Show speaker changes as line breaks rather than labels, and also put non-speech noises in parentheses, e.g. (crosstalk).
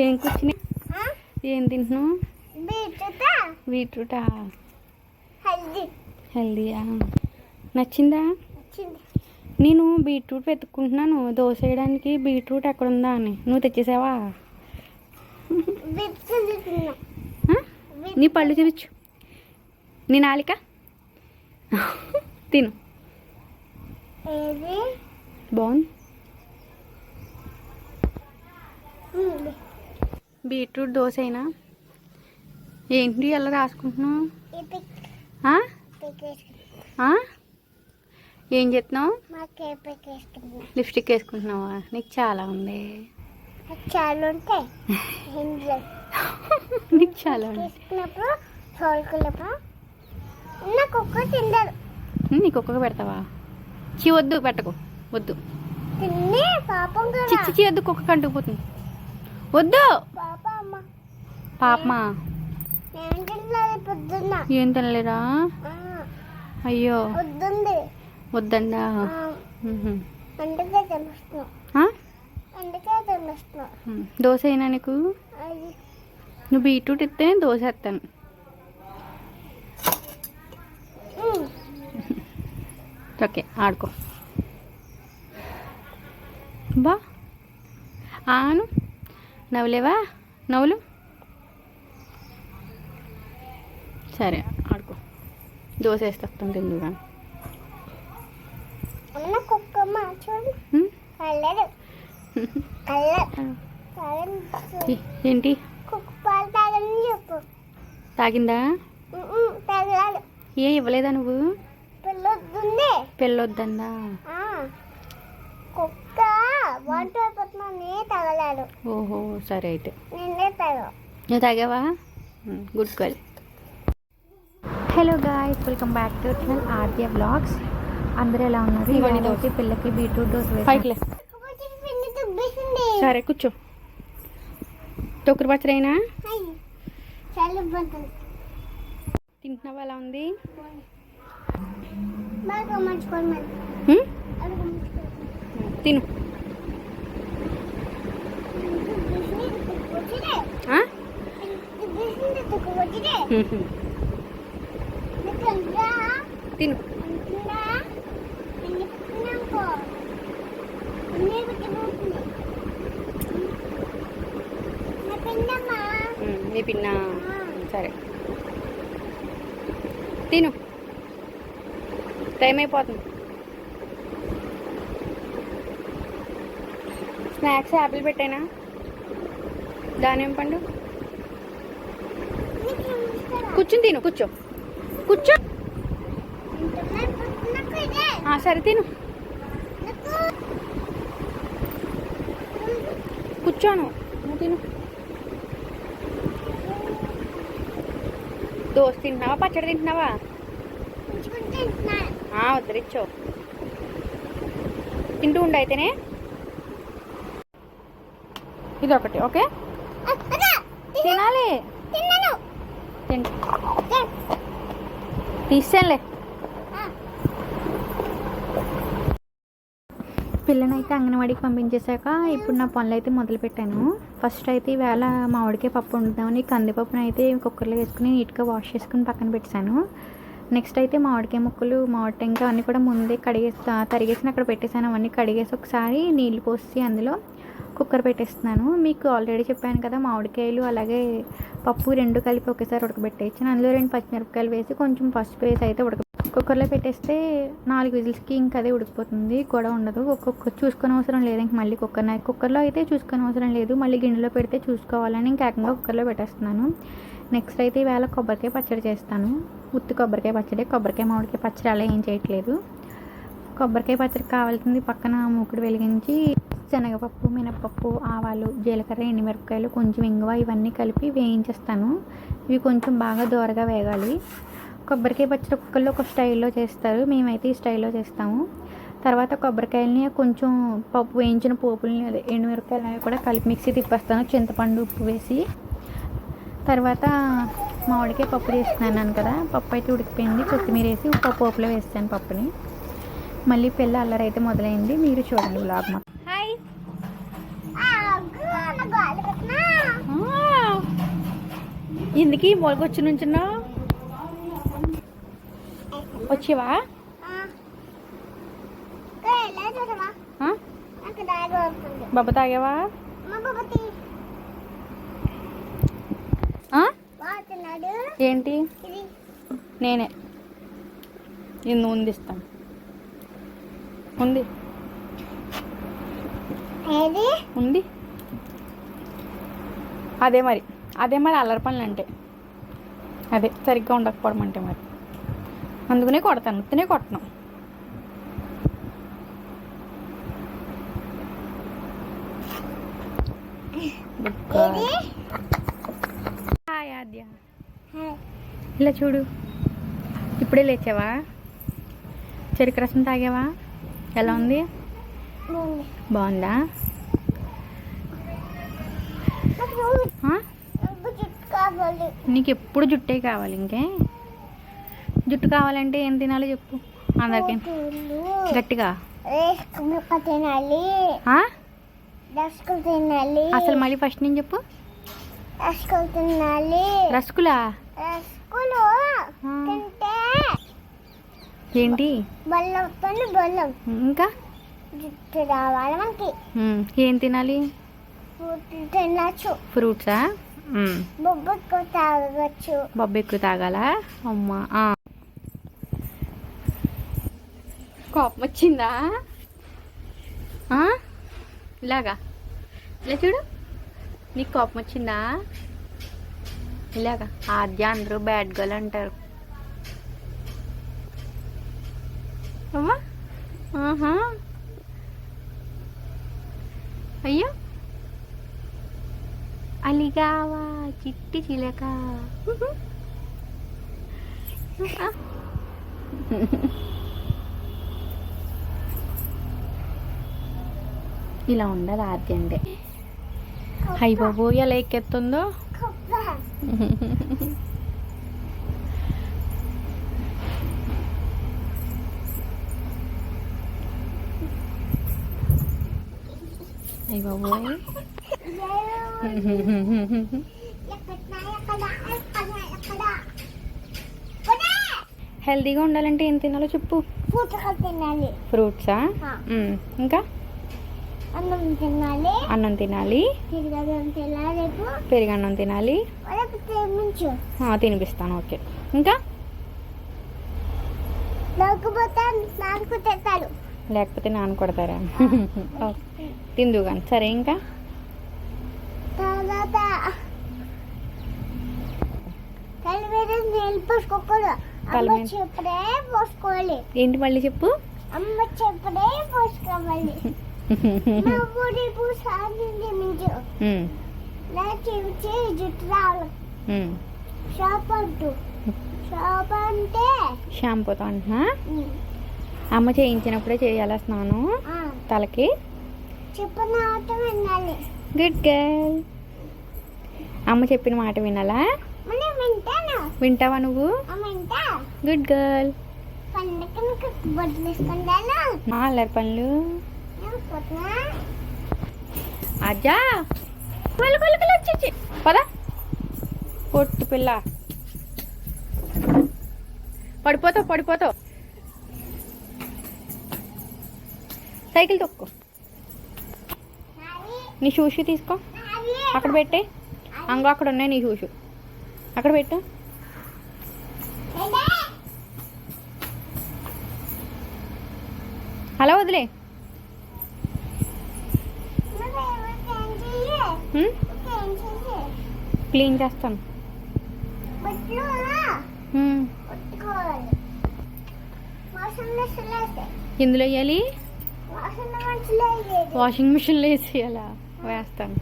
ఏం కూర్చుని ఏం తింటున్నావు?
బీట్రూట్?
బీట్రూటా.
హల్దీ.
హెల్దీయా? నచ్చిందా? నేను బీట్రూట్ వెతుక్కుంటున్నాను. దోశ వేయడానికి బీట్రూట్ ఎక్కడ ఉందా అని. నువ్వు తెచ్చేసావా? నీ పళ్ళు చూపించు నీ నాలిక? తిను. బాగుంది. బీట్రూట్ దోశ అయినా ఏంటి ఎలా రాసుకుంటున్నావు? ఏం చెప్తున్నావు? లిప్స్టిక్ వేసుకుంటున్నావా నీకు చాలా ఉంది.
చాలా ఉంటాయి. ఇందులో (laughs)
నీకు చాలా
నాకు ఒక్క తిండదు
నీకు ఒక్కొక్క పెడతావా? చీ వద్దు పెట్టకు. వద్దు. చిచ్చి వద్దు కుక్క కంటుకుపోతుంది వద్దు. పాపమా? ఏం తినలేరా అయ్యో. వద్దండా. దోశ అయినా నీకు? నువ్వు బీట్రూట్ ఇస్తే దోశ వేస్తాను. ఓకే ఆడుకో. బా. ఆను. నవ్వులేవా? నవ్వులు? సరే ఆడుకో. దోశ వేస్తాను తిందు కానీ ఏంటి? తాగిందా? ఏ ఇవ్వలేదా నువ్వు?
పిల్లొద్దుంది వంట అయిపోతున్నాను తగలాడు.
ఓహో సరే అయితే.
నిన్నే తగ.
నువ్వు తాగావా? Good girl hello guys welcome back to channel RK blogs అందరూ ఎలా ఉన్నారు? వచ్చి పిల్లకి బీట్రూట్
పిండి తుబ్బేసింది
సరే కూర్చో.
చలి ఇబ్బంది
తింటున్నావా? ఎలా ఉంది? తిను. తిను.
నా
పిన్న. సరే. తిను. టైం అయిపోతుంది. స్నాక్స్ యాపిల్ పెట్టానా? దానిమ్మ పండు? కూర్చుని తిను కూర్చో. కూర్చో. సరే తిను. కూర్చోను నువ్వు తిను. దోశ తింటున్నావా పచ్చడి తింటున్నావా? వద్దరిచ్చో తింటూ ఉండు అయితేనే. ఇది ఒకటి ఓకే తినాలి. తింటు తీసేలే పిల్లనైతే అంగన్వాడికి పంపించేశాక ఇప్పుడు నా పనులు అయితే మొదలుపెట్టాను ఫస్ట్ అయితే ఈవేళ మామిడికాయ పప్పు వండుదామని కందిపప్పును అయితే కుక్కర్లో వేసుకుని నీట్గా వాష్ చేసుకుని పక్కన పెట్టాను నెక్స్ట్ అయితే మామిడికాయ ముక్కలు మామిడి టెంకాయ అన్నీ కూడా ముందే కడిగేసి తరిగేసి అక్కడ పెట్టేశాను. అవన్నీ కడిగేసి ఒకసారి నీళ్ళు పోసి అందులో కుక్కర్ పెట్టేస్తున్నాను. మీకు ఆల్రెడీ చెప్పాను కదా మామిడికాయలు అలాగే పప్పు రెండు కలిపి ఒకేసారి ఉడకబెట్టేయచ్చు. అందులో రెండు పచ్చిమిరపకాయలు వేసి కొంచెం పసుపు వేసి అయితే ఉడక కుక్కర్లో పెట్టేస్తే నాలుగు విజిల్స్కి ఇంకా అదే ఉడికిపోతుంది. కూడా ఉండదు. ఒక్కొక్క చూసుకునే అవసరం లేదు. ఇంక మళ్ళీ కుక్కర్ కుక్కర్లో అయితే చూసుకునే అవసరం లేదు. మళ్ళీ గిన్నెలో పెడితే చూసుకోవాలని ఇంకా ఏకంగా కుక్కర్లో పెట్టేస్తున్నాను. నెక్స్ట్ అయితే ఈవేళ కొబ్బరికాయ పచ్చడి చేస్తాను. ఉత్తి కొబ్బరికాయ పచ్చడి కొబ్బరికాయ మామిడికాయ పచ్చడి అలా ఏం చేయట్లేదు. కొబ్బరికాయ పచ్చడి కావాల్సింది పక్కన మూకుడు వెలిగించి శనగపప్పు మినపప్పు ఆవాలు జీలకర్ర ఎండుమిరపకాయలు కొంచెం ఇంగువ ఇవన్నీ కలిపి వేయించేస్తాను. ఇవి కొంచెం బాగా దోరగా వేగాలి. కొబ్బరికాయ పచ్చడి కుక్కర్లో ఒక స్టైల్లో చేస్తారు. మేమైతే ఈ స్టైల్లో చేస్తాము. తర్వాత కొబ్బరికాయలని కొంచెం పప్పు వేయించిన పోపులని అదే ఎండుమిరపకాయలు కూడా కలిపి మిక్సీ తిప్పేస్తాను. చింతపండు ఉప్పు వేసి. తర్వాత మామిడికాయ పప్పు చేస్తున్నాను కదా పప్పు అయితే ఉడికిపోయింది. కొత్తిమీర వేసి ఒక పోపులో వేస్తాను పప్పుని. మళ్ళీ పిల్ల అల్లరి అయితే మొదలైంది. మీరు చూడండి బ్లాగ్ మొత్తం హాయ్
ఆ, గు- నా గాలి పెట్టినా
ఎందుకు మూలకొచ్చి నుంచున్నావు? వచ్చేవా? బొబ్బ తాగావా? ఏంటి? నేనే. ఇది ఉంది. ఇస్తాను ఉంది ఉంది. అదే మరి. అదే మరి అల్లరి పనులు అంటే. అదే సరిగ్గా ఉండకపోవడం అంటే మరి. అందుకనే కొడతాను తినే కొట్టను. హాయ్ ఆద్య. ఇలా చూడు. ఇప్పుడే లేచావా? చెరుకు రసం తాగావా? ఎలా ఉంది. బాగుందా
నాకు
ఆ?
నాకు జుట్టు కావాలి
నీకు ఎప్పుడు జుట్టే కావాలి ఇంకే? జుట్టు కావాలంటే ఏం తినాలో చెప్పు? అందరికి. గట్టిగా.
తినాలి? రస్కులు తినాలి.
అసలు మళ్ళీ ఫస్ట్ నేను చెప్పు.
రస్కులు తినాలి. రస్కులు?
ఆ.
తింటే
ఏంటి?
బెల్లం బెల్లం
ఇంకా?
జుట్టు రావాలి మనకి.
ఏం తినాలి?
తినచ్చు.
ఫ్రూట్సా? ఉమ్,
బొబ్బకు తాగచ్చు.
బొబ్బ ఎక్కువ తాగాలా? అమ్మా. కోపం వచ్చిందా? ఇలాగా. ఇలా చూడు. నీకు కోపం వచ్చిందా? ఇలాగా. ఆద్య అందరూ బ్యాడ్ గర్ల్ అంటారు. అమ్మా. ఆహా అయ్యో అలిగావా చిట్టి చిలక ఇలా ఉండాలి ఆద్య అంటే హై బాబు ఎలా ఎక్కెత్తుందో హై బాబు (laughs) హెల్తీగా ఉండాలంటే ఏం తినాలో చెప్పు.
తినాలి
ఫ్రూట్సా. ఇంకా?
అన్నం తినాలి.
అన్నం తినాలి. పెరుగన్నం తినాలి తినిపిస్తాను ఓకే. ఇంకా?
లేకపోతే
నాన్న కొడతారా? కానీ. సరే ఇంకా
తర్వాత కళ్ళు మీద నీళ్ళు పోసుకోకూడదు
కళ్ళు
అమ్మ
మీద-
చెప్పుడే పోసుకోవాలి
ఏంటి మళ్ళీ చెప్పు?
అమ్మ చెప్పుడే పోసుకోవాలి. (laughs) నా చెవిచి జుట్టు రావాలి. షాప్ అంటూ. షాప్ అంటే?
షాంపూతో అంటున్నా? అమ్మ చేయించినప్పుడే చేయాలా స్నానం? తలకి?
వినాలి.
Good girl. అమ్మ చెప్పిన మాట వినాలా? వింటావా నువ్వు? గుడ్ గర్ల్ అల్లరి పనులు? అజ్జా! వచ్చి పద. పొట్టు పిల్ల. పడిపోతావు పడిపోతావు. సైకిల్ తొక్కు. నీ షూస్ తీసుకో. అక్కడ పెట్టే. అంగో అక్కడ ఉన్నాయి నీ షూస్. అక్కడ పెట్టు? అలా వదిలే? క్లీన్ చేస్తాను. ఇందులో వేయాలి? వాషింగ్ మిషన్లో వేసి అలా వేస్తాను.